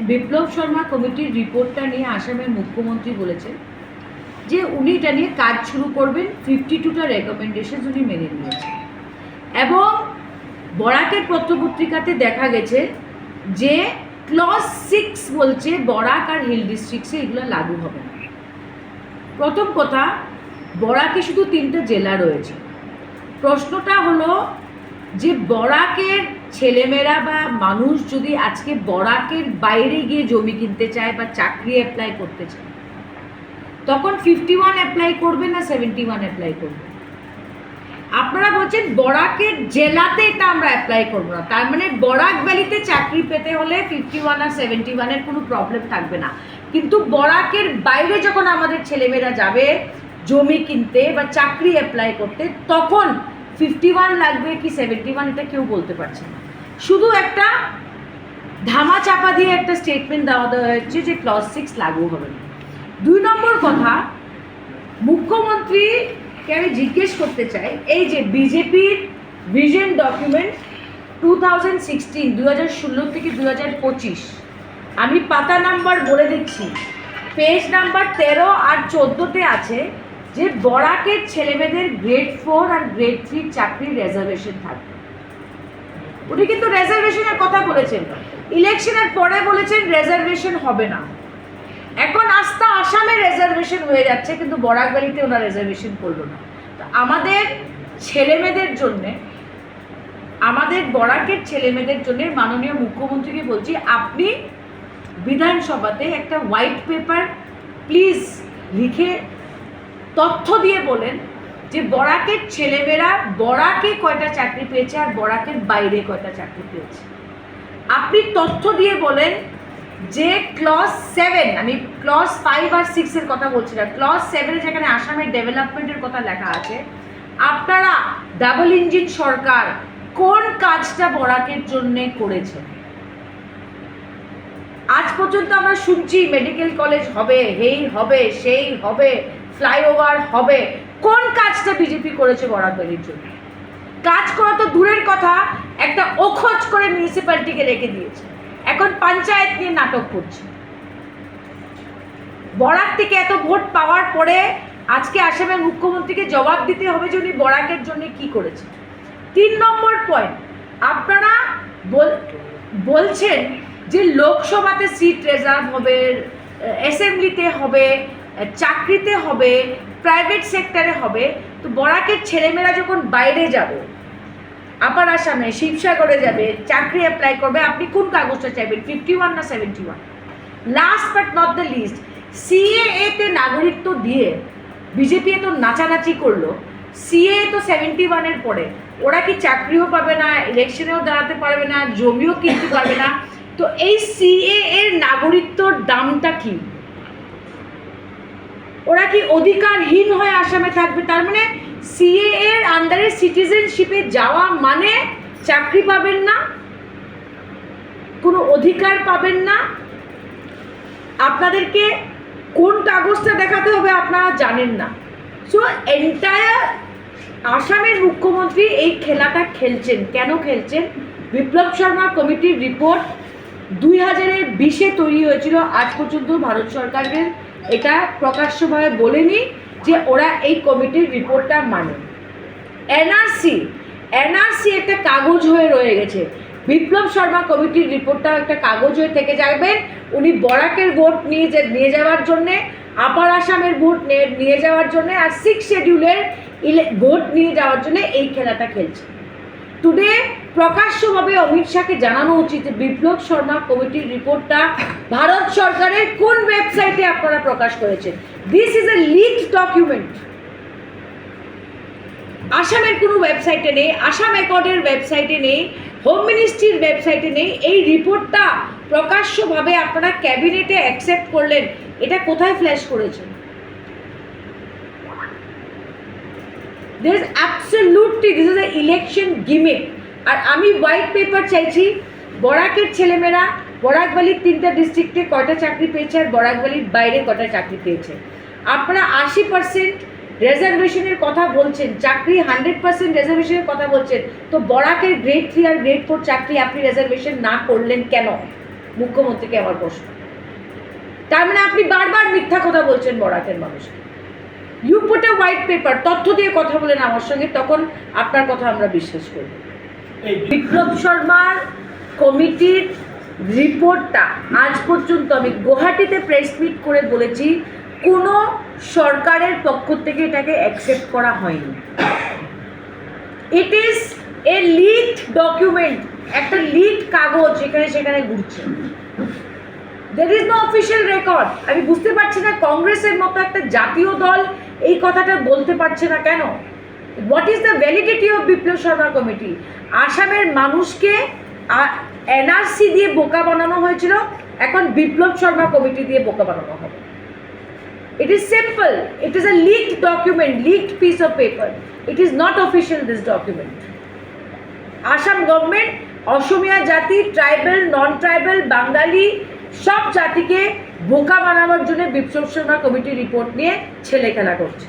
বিপ্লব শর্মা কমিটির রিপোর্টটা নিয়ে আসামের মুখ্যমন্ত্রী বলেছেন যে উনি এটা নিয়ে কাজ শুরু করবেন ফিফটি টুটা রেকমেন্ডেশন উনি মেনে নিয়েছেন। এবং বরাকের পত্রপত্রিকাতে দেখা গেছে যে ক্লজ সিক্স বলছে বরাক আর হিল ডিস্ট্রিক্টসে এগুলো লাগু হবে না। প্রথম কথা, বরাকে শুধু তিনটে জেলা রয়েছে। প্রশ্নটা হলো যে বরাকের ছেলেমেয়েরা বা মানুষ যদি আজকে বরাকের বাইরে গিয়ে জমি কিনতে চায় বা চাকরি অ্যাপ্লাই করতে চায়, তখন ফিফটি ওয়ান অ্যাপ্লাই করবে না সেভেন্টি ওয়ান অ্যাপ্লাই করবে? আপনারা বলছেন বরাকের জেলাতে এটা আমরা অ্যাপ্লাই করব না, তার মানে বরাক ভ্যালিতে চাকরি পেতে হলে ফিফটি ওয়ান আর সেভেন্টি ওয়ানের কোনো প্রবলেম থাকবে না। কিন্তু বরাকের বাইরে যখন আমাদের ছেলেমেয়েরা যাবে জমি কিনতে বা চাকরি অ্যাপ্লাই করতে, তখন ফিফটি ওয়ান লাগবে কি সেভেন্টি ওয়ান এটা কেউ বলতে পারছে না। শুধু একটা ধামা চাপা দিয়ে একটা স্টেটমেন্ট দেওয়া দেওয়া হচ্ছে যে ক্লজ সিক্স লাগু হবে না। দুই নম্বর কথা মুখ্যমন্ত্রীকে আমি জিজ্ঞেস করতে চাই এই যে বিজেপির vision document two thousand sixteen দু হাজার ষোলো থেকে দু হাজার পঁচিশ, আমি পাতা নাম্বার বলে দিচ্ছি পেজ নাম্বার তেরো আর চোদ্দোতে আছে যে বরাকের ছেলেমেয়েদের গ্রেড ফোর আর গ্রেড থ্রি চাকরির রেজার্ভেশন থাকবে। উনি কিন্তু রেজার্ভেশনের কথা বলেছেন। ইলেকশনের পরে বলেছেন রেজার্ভেশন হবে না। এখন আস্থা আসামে রেজার্ভেশন হয়ে যাচ্ছে, কিন্তু বরাকবাড়িতে ওনার রেজার্ভেশন করল না। তো আমাদের ছেলেমেয়েদের জন্যে, আমাদের বরাকের ছেলেমেয়েদের জন্য মাননীয় মুখ্যমন্ত্রীকে বলছি, আপনি বিধানসভাতে একটা হোয়াইট পেপার প্লিজ লিখে তথ্য দিয়ে বলেন যে বরাকের ছেলেমেয়েরা বরাকে কয়টা চাকরি পেয়েছে আর বরাকের বাইরে কয়টা চাকরি পেয়েছে? আপনি তথ্য দিয়ে বলেন যে ক্লজ সেভেন, আমি ক্লজ ফাইভ আর সিক্সের কথা বলছি না ক্লজ সেভেনে যেখানে আসামের ডেভেলপমেন্টের কথা লেখা আছে, আপনারা ডাবল ইঞ্জিন সরকার কোন কাজটা বরাকের জন্য করেছেন? আজ পর্যন্ত আমরা শুনছি মেডিকেল কলেজ হবে হেই হবে, সেই হবে ফ্লাইওভার হবে কোন কাজটা বিজেপি করেছে বরাকবাড়ির জন্য? কাজ করা তো দূরের কথা, একটা ওখোজ করে মিউনিসিপ্যালিটিকে রেখে দিয়েছে। এখন পঞ্চায়েত নিয়ে নাটক করছে। বরাক থেকে এত ভোট পাওয়ার পরে আজকে আসামের মুখ্যমন্ত্রীকে জবাব দিতে হবে যে উনি বরাকের জন্য কি করেছে। তিন নম্বর পয়েন্ট আপনারা বল- বলছেন যে লোকসভাতে সিট রিজার্ভ হবে অ্যাসেম্বলিতে হবে চাকরিতে হবে প্রাইভেট সেক্টরে হবে, তো বরাকের ছেলেমেয়েরা যখন বাইরে যাবে, আপার আসামে, শিবসাগরে যাবে, চাকরি অ্যাপ্লাই করবে, আপনি কোন কাগজটা চাইবেন? ফিফটি ওয়ান না seventy one last but not the least CA তে নাগরিকত্ব দিয়ে বিজেপি এত নাচানাচি করল সিএ তো সেভেন্টি ওয়ানের পরে, ওরা কি চাকরিও পাবে না ইলেকশনেও দাঁড়াতে পারবে না, জমিও কিনতে পারবে না, তো এই সিএ এর নাগরিকত্বর দামটা কি? ওরা কি অধিকারহীন হয়ে আসামে থাকবে? তার মানে সিএ এর আন্ডারে সিটিজেনশিপে যাওয়া মানে চাকরি পাবেন না, কোনো অধিকার পাবেন না। আপনাদেরকে কোন কাগজটা দেখাতে হবে আপনারা জানেন না। সো এন্টায়ার আসামের মুখ্যমন্ত্রী এই খেলাটা খেলছেন। কেন খেলছেন? বিপ্লব শর্মা কমিটির রিপোর্ট দুই হাজারের বিশে তৈরি হয়েছিল। আজ পর্যন্ত ভারত সরকারের এটা প্রকাশ্যভাবে বলেনি যে ওরা এই কমিটির রিপোর্টটা মানে। এনআরসি এনআরসি একটা কাগজ হয়ে রয়ে গেছে। বিপ্লব শর্মা কমিটির রিপোর্টটা একটা কাগজ হয়ে থেকে যাবেন উনি বরাকের ভোট নিয়ে যে নিয়ে যাওয়ার জন্যে, আপার আসামের ভোট নিয়ে যাওয়ার জন্যে আর সিক্স শিডিউলের ভোট নিয়ে যাওয়ার জন্য এই খেলাটা খেলছে। টুডে প্রকাশ্যভাবে অমিত শাহকে জানানো উচিত। বিপ্লব শর্মা কমিটির রিপোর্টটা ভারত সরকারের কোন ওয়েবসাইটে আপনারা প্রকাশ করেছেন? This is a lead document আসামের কোনো ওয়েবসাইটে নেই, আসাম অ্যাকর্ডের ওয়েবসাইটে নেই হোম মিনিস্ট্রির ওয়েবসাইটে নেই। এই রিপোর্টটা প্রকাশ্যভাবে আপনারা ক্যাবিনেটে অ্যাকসেপ্ট করলেন। এটা কোথায় ফ্ল্যাশ করেছেন? This is absolutely this is a election gimmick আর আমি হোয়াইট পেপার চাইছি, বরাকের ছেলেমেয়েরা বরাকবালির তিনটা ডিস্ট্রিক্টে কটা চাকরি পেয়েছে আর বরাকবালির বাইরে কয়টা চাকরি পেয়েছে। আপনারা আশি পার্সেন্ট রেজার্ভেশনের কথা বলছেন, চাকরি হান্ড্রেড পার্সেন্ট রেজার্ভেশনের কথা বলছেন, তো বরাকের গ্রেড থ্রি আর গ্রেড ফোর চাকরি আপনি রেজার্ভেশন না করলেন কেন? মুখ্যমন্ত্রীকে আমার প্রশ্ন। তার মানে আপনি বারবার মিথ্যা কথা বলছেন বরাকের মানুষকে। ইউ পুট হোয়াইট পেপার তথ্য দিয়ে কথা বলেন আমার সঙ্গে, তখন আপনার কথা আমরা বিশ্বাস করব। এই বিপ্লব শর্মার কমিটির রিপোর্টটা আজ পর্যন্ত আমি গুয়াহাটিতে প্রেস মিট করে বলেছি, কোনো সরকারের পক্ষ থেকে এটাকে অ্যাকসেপ্ট করা হয়নি। It is a lead document একটা লিড কাগজ এখানে সেখানে ঘুরছে। There is no official record আমি বুঝতে পারছি না, কংগ্রেসের মতো একটা জাতীয় দল এই কথাটা বলতে পারছে না কেন? What is the validity of Biplab Sharma committee আসামের মানুষকে এনআরসি দিয়ে বোকা বানানো হয়েছিল এখন বিপ্লব শর্মা কমিটি দিয়ে বোকা বানানো হবে It is simple. It is a leaked document, leaked piece of paper. It is not official, this document. Assam government Asomiya জাতি ট্রাইবেল নন ট্রাইবেল বাঙালি সব জাতিকে বোকা বানানোর জন্য বিপ্লব শর্মা কমিটির রিপোর্ট নিয়ে ছেলে খেলা করছে